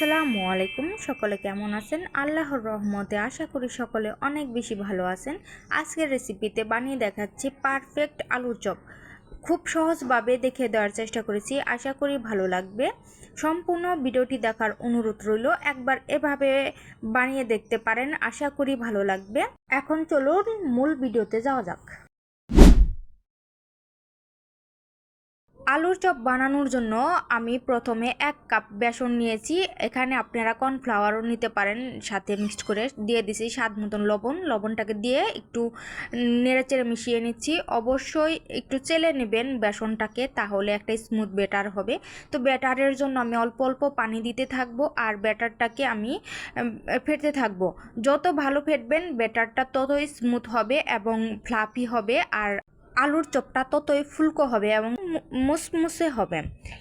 আসসালামু আলাইকুম। সকলে কেমন আছেন? আল্লাহর রহমতে আশা করি সকলে অনেক বেশি ভালো আছেন। আজকের রেসিপিতে বানিয়ে দেখাচ্ছি পারফেক্ট আলুর চপ। খুব সহজভাবে দেখে দেওয়ার চেষ্টা করেছি, আশা করি ভালো লাগবে। সম্পূর্ণ ভিডিওটি দেখার অনুরোধ রইল, একবার এভাবে বানিয়ে দেখতে পারেন, আশা করি ভালো লাগবে। এখন চলুন মূল ভিডিওতে যাওয়া যাক। আলুর চপ বানানোর জন্য আমি প্রথমে এক কাপ বেসন নিয়েছি। এখানে আপনারা কর্নফ্লাওয়ারও নিতে পারেন, সাথে মিক্সড করে দিয়ে দিছি স্বাদ মতন লবণ। লবণটাকে দিয়ে একটু নেড়েচেড়ে মিশিয়ে নিচ্ছি। অবশ্যই একটু চেলে নেবেন বেসনটাকে, তাহলে একটা স্মুথ ব্যাটার হবে। তো ব্যাটারের জন্য আমি অল্প অল্প পানি দিতে থাকব আর ব্যাটারটাকে আমি ফেটতে থাকব। যত ভালো ফেটবেন, ব্যাটারটা ততই স্মুথ হবে এবং ফ্লাফি হবে আর আলুর চপটা ততই ফুলকো হবে এবং মুসমুসে হবে।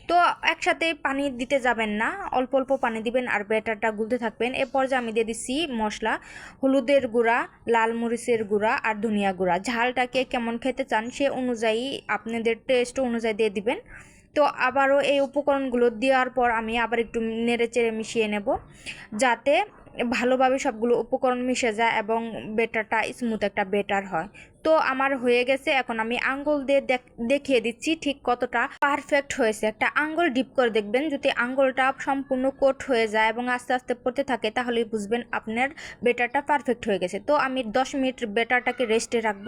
তো একসাথে পানি দিতে যাবেন না, অল্প অল্প পানি দিবেন আর ব্যাটারটা গুলতে থাকবেন। এরপর যে আমি দিয়ে দিচ্ছি মশলা, হলুদের গুঁড়া, লাল মরিচের গুঁড়া আর ধনিয়া গুঁড়া। ঝালটাকে কেমন খেতে চান সে অনুযায়ী আপনাদের টেস্ট অনুযায়ী দিয়ে দিবেন। তো আবারও এই উপকরণগুলো দেওয়ার পর আমি আবার একটু নেড়ে চেড়ে মিশিয়ে নেব। যাতে ভালোভাবে সবগুলো উপকরণ মিশে যায় এবং বেটারটা স্মুথ একটা বেটার হয়। তো আমার হয়ে গেছে, এখন আমি আঙ্গুল দিয়ে দেখিয়ে দিচ্ছি ঠিক কতটা পারফেক্ট হয়েছে। একটা আঙ্গুল ডিপ করে দেখবেন, যদি আঙ্গুলটা সম্পূর্ণ কোট হয়ে যায় এবং আস্তে আস্তে পড়তে থাকে, তাহলেই বুঝবেন আপনার বেটারটা পারফেক্ট হয়ে গেছে। তো আমি দশ মিনিট বেটারটাকে রেস্টে রাখব।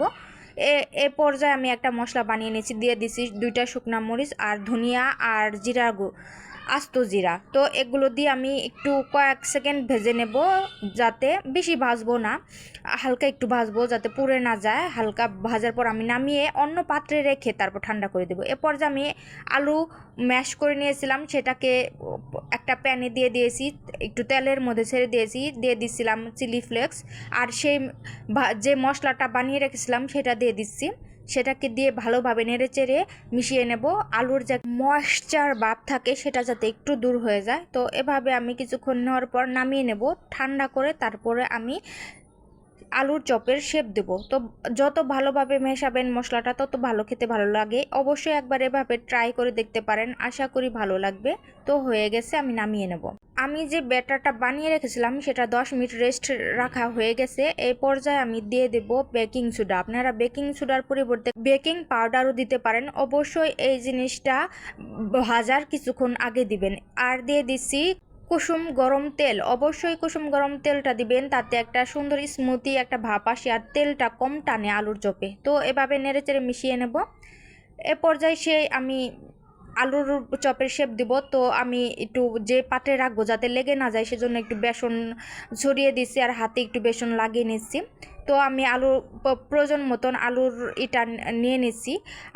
এ পর্যায়ে আমি একটা মশলা বানিয়ে নিয়েছি। দিয়ে দিছি দুইটা শুকনা মরিচ আর ধনিয়া আর জিরা গুঁড়ো আস্ত জিরা। তো এগুলো দিয়ে আমি একটু কয়েক সেকেন্ড ভেজে নেব যাতে বেশি ভাজবো না, হালকা একটু ভাজবো যাতে পুড়ে না যায়। হালকা ভাজার পর আমি নামিয়ে অন্য পাত্রে রেখে তারপর ঠান্ডা করে দেবো। এরপর যে আমি আলু ম্যাশ করে নিয়েছিলাম, সেটাকে একটা প্যানে দিয়ে দিয়েছি, একটু তেলের মধ্যে ছেড়ে দিয়েছি, দিয়ে দিচ্ছিলাম চিলি ফ্লেক্স। আর সেই যে মশলাটা বানিয়ে রেখেছিলাম সেটা দিয়ে দিচ্ছি। সেটাকে দিয়ে ভালোভাবে নেড়ে চেড়ে মিশিয়ে নেব। আলুর যে ময়শ্চার ভাব থাকে সেটা যাতে একটু দূর হয়ে যায়। তো এভাবে আমি কিছুক্ষণ নেওয়ার পর নামিয়ে নেব। ঠান্ডা করে তারপরে আমি আলুর চপের শেপ দেব। তো যত ভালোভাবে মেশাবেন মশলাটা, তত ভালো খেতে ভালো লাগে। অবশ্যই একবার এভাবে ট্রাই করে দেখতে পারেন, আশা করি ভালো লাগবে। তো হয়ে গেছে, আমি নামিয়ে নেব। আমি যে ব্যাটারটা বানিয়ে রেখেছিলাম, সেটা দশ মিনিট রেস্ট রাখা হয়ে গেছে। এই পর্যায়ে আমি দিয়ে দেব বেকিং সোডা আপনারা বেকিং সোডার পরিবর্তে বেকিং পাউডারও দিতে পারেন। অবশ্যই এই জিনিসটা ভাজার কিছুক্ষণ আগে দিবেন। আর দিয়ে দিচ্ছি কুসুম গরম তেল, অবশ্যই কুসুম গরম তেলটা দিবেন, তাতে একটা সুন্দর স্মুথি একটা ভাপ আসে আর তেলটা কম টানে আলুর চপে। তো এভাবে নেড়েচেড়ে মিশিয়ে নেব। এ পর্যায়ে সে আমি আলুর চপের শেপ দিব, তো আমি একটু যে পাত্রে রাখব যাতে লেগে না যায় সেজন্য একটু বেসন ছড়িয়ে দিচ্ছি আর হাতে একটু বেসন লাগিয়ে নিচ্ছি। তো আমি আলু প্রয়োজন মতন আলুর এটা নিয়ে নিচ্ছি।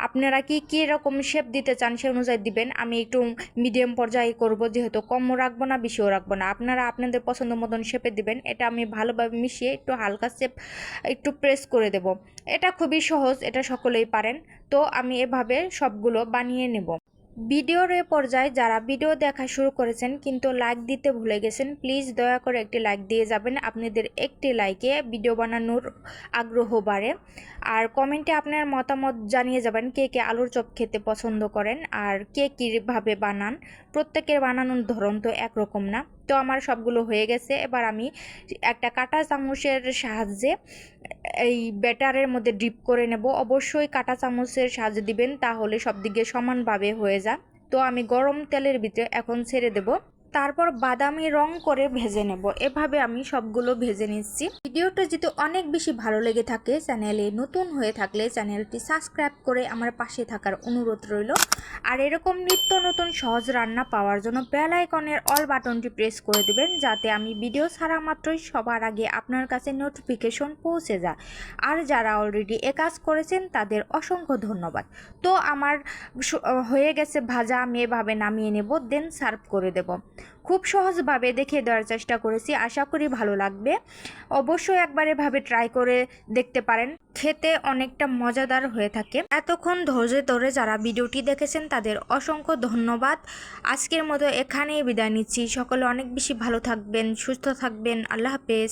আপনারা কি, কী রকম শেপ দিতে চান সে অনুযায়ী দিবেন, আমি একটু মিডিয়াম পর্যায়ে করব, যেহেতু কমও রাখব না, বেশিও রাখব না। আপনারা আপনাদের পছন্দ মতন শেপে দিবেন, এটা আমি ভালোভাবে মিশিয়ে একটু হালকা শেপ একটু প্রেস করে দেব। এটা খুবই সহজ, এটা সকলেই পারেন। তো আমি এভাবে সবগুলো বানিয়ে নেব। ভিডিওর এ পর্যায়ে যারা ভিডিও দেখা শুরু করেছেন কিন্তু লাইক দিতে ভুলে গেছেন প্লিজ দয়া করে একটি লাইক দিয়ে যাবেন। আপনাদের একটি লাইকে ভিডিও বানানোর আগ্রহ বাড়ে। আর কমেন্টে আপনার মতামত জানিয়ে যাবেন, কে কে আলুর চপ খেতে পছন্দ করেন আর কে কীভাবে বানান। প্রত্যেকের বানানোর ধরন তো একরকম না। তো আমার সবগুলো হয়ে গেছে। এবার আমি একটা কাটা চামচের সাহায্যে এই ব্যাটারের মধ্যে ডিপ করে নেব। অবশ্যই কাটা চামচের সাহায্যে দিবেন, তাহলে সব দিকে সমানভাবে হয়ে যায়। তো আমি গরম তেলের ভিতরে এখন ছেড়ে দেব। তারপর বাদামি রং করে ভেজে নেব। এভাবে আমি সবগুলো ভেজে নিচ্ছি। ভিডিওটা যদি অনেক বেশি ভালো লেগে থাকে, চ্যানেলে নতুন হয়ে থাকলে চ্যানেলটি সাবস্ক্রাইব করে আমার পাশে থাকার অনুরোধ রইল। আর এরকম নিত্য নতুন সহজ রান্না পাওয়ার জন্য বেল আইকনের অল বাটনটি প্রেস করে দেবেন, যাতে আমি ভিডিও ছাড়া মাত্রই সবার আগে আপনার কাছে নোটিফিকেশন পৌঁছে যায়। আর যারা অলরেডি এ কাজ করেছেন, তাদের অসংখ্য ধন্যবাদ। তো আমার হয়ে গেছে ভাজা, আমি এভাবে নামিয়ে নেব দেন সার্ভ করে দেব। খুব সহজভাবে দেখিয়ে দেওয়ার চেষ্টা করেছি। আশা করি ভালো লাগবে। অবশ্যই একবার এভাবে ট্রাই করে দেখতে পারেন। খেতে অনেকটা মজাদার হয়ে থাকে। এতক্ষণ ধৈর্য ধরে যারা ভিডিওটি দেখেছেন, তাদের অসংখ্য ধন্যবাদ। আজকের মতো এখানেই বিদায় নিচ্ছি। সকলে অনেক বেশি ভালো থাকবেন, সুস্থ থাকবেন। আল্লাহ হাফেজ।